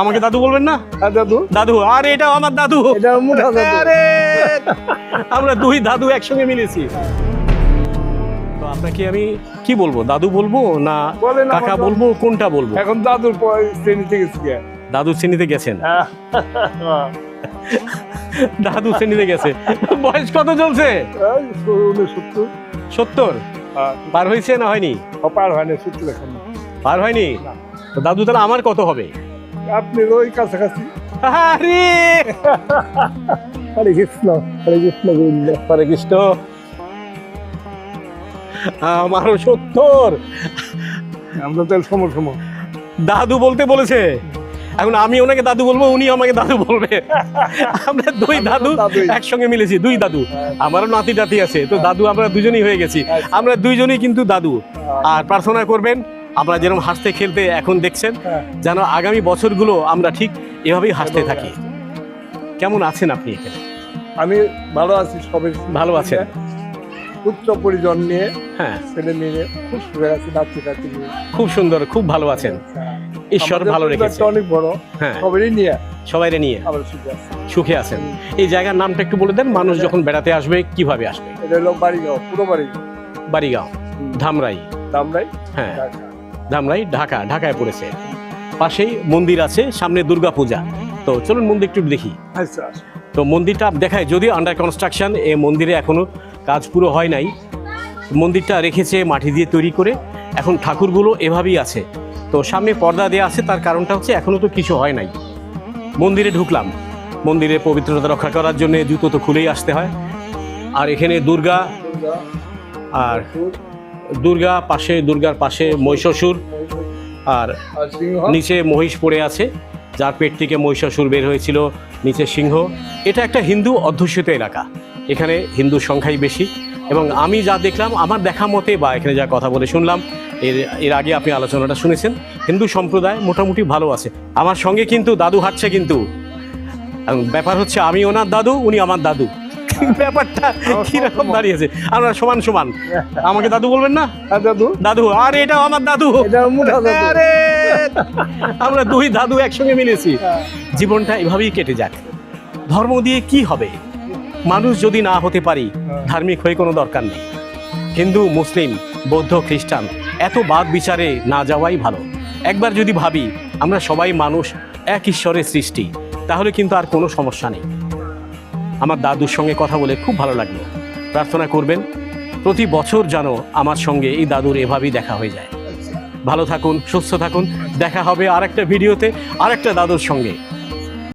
আমাকে দাদু বলবেন না? হ্যাঁ দাদু। দাদু আর এটাও আমার দাদু। এটা মুঠা দাদু। আরে! আমরা দুই দাদু একসঙ্গে মিলেছি। তো আপনাকে আমি কি বলব? দাদু বলব না কাকা। বলব? কোনটা বলব? এখন দাদুর শ্রেণীতে গেছি। দাদু শ্রেণীতে গেছেন। হ্যাঁ। দাদু শ্রেণীতে গেছে। বয়স কত চলছে? সত্তর। হ্যাঁ, পার হয়েছে না হয়নি? পার হয় না সত্তর এখন। পার হয়নি? তো দাদু তাহলে আমার কত হবে? আপনি ওই কাছাকাছি। আরে! হরে কৃষ্ণ হরে কৃষ্ণ গোবিন্দ। হরে কৃষ্ণ। আমারও সত্তর। আমরা তো সম সম দাদু বলতে বলেছে। এখন আমি ওনাকে দাদু বলব উনি আমাকে দাদু বলবে। আমরা দুই দাদু একসঙ্গে মিলেছি দুই দাদু। আমারও নাতি টাতি আছে তো দাদু আমরা দুজনই হয়ে গেছি। আচ্ছা। আমরা দুইজনই কিন্তু দাদু। আর প্রার্থনা করবেন আমরা যেরকম হাসতে খেলতে এখন দেখছেন হ্যাঁ। যেন আগামী বছরগুলো আমরা ঠিক এভাবেই হাসতে থাকি। কেমন আছেন আপনি এখানে? আমি ভালো আছি সবাই। ভালো আছেন? পুত্র পরিজন নিয়ে হ্যাঁ। ছেলে মেয়ে খুব সুখে আছে নাতি নাতি খুব সুন্দর খুব ভালো আছেন। ঈশ্বর ভালো রেখেছে। অনেক বড় হ্যাঁ। সবাই নিয়ে। সবাই নিয়ে। সুখে আছে। সুখে আছেন। এই জায়গার নামটা একটু বলে দেন মানুষ যখন বেড়াতে আসবে কীভাবে আসবে? এটা হলো বাড়িগাঁও পুরো বাড়িগাঁও। বাড়িগাঁও ধামরাই। দামরাই হ্যাঁ। ধামরাই ঢাকা ঢাকায় পড়েছে। পাশেই মন্দির আছে সামনে দুর্গা পূজা তো চলুন মন্দির একটু দেখি। তো মন্দিরটা দেখায় যদিও আন্ডার কনস্ট্রাকশন এই মন্দিরে এখনও কাজ পুরো হয় নাই। মন্দিরটা রেখেছে মাটি দিয়ে তৈরি করে। এখন ঠাকুরগুলো এভাবেই আছে। তো সামনে পর্দা দেওয়া আছে তার কারণটা হচ্ছে এখনও তো কিছু হয় নাই। মন্দিরে ঢুকলাম। মন্দিরে পবিত্রতা রক্ষা করার জন্য জুতো তো খুলেই আসতে হয়। আর এখানে দুর্গা আর দুর্গা পাশে, দুর্গার পাশে মহিষাসুর আর নিচে মহিষ পড়ে আছে। যার পেট থেকে মহিষাসুর বের হয়েছিল নিচে সিংহ। এটা একটা হিন্দু অধ্যুষিত এলাকা। এখানে হিন্দু সংখ্যাই বেশি। এবং আমি যা দেখলাম, আমার দেখা মতে বা এখানে যা কথা বলে শুনলাম, এর এর আগে আপনি আলোচনাটা শুনেছেন, হিন্দু সম্প্রদায় মোটামুটি ভালো আছে। আমার সঙ্গে কিন্তু দাদু হাঁটছে কিন্তু। ব্যাপার হচ্ছে আমি ওনার দাদু, উনি আমার দাদু। ব্যাপারটা কীরকম দাঁড়িয়েছে? আমরা সমান সমান। আমাকে দাদু বলবেন না? হ্যাঁ দাদু? দাদু আর এটাও আমার দাদু। দাদু। আরে! আমরা দুই দাদু একসঙ্গে মিলেছি। জীবনটা এভাবেই কেটে যাক। ধর্ম দিয়ে কি হবে? মানুষ যদি না হতে পারি ধার্মিক হয়ে কোনো দরকার নেই। হিন্দু মুসলিম বৌদ্ধ খ্রিস্টান এত বাদ বিচারে না যাওয়াই ভালো। একবার যদি ভাবি আমরা সবাই মানুষ এক ঈশ্বরের সৃষ্টি তাহলে কিন্তু আর কোনো সমস্যা নেই। আমার দাদুর সঙ্গে কথা বলে খুব ভালো লাগল। প্রার্থনা করবেন, প্রতি বছর যেন আমার সঙ্গে এই দাদুর এভাবেই দেখা হয়ে যায়। ভালো থাকুন, সুস্থ থাকুন, দেখা হবে আরেকটা ভিডিওতে, আরেকটা দাদুর সঙ্গে।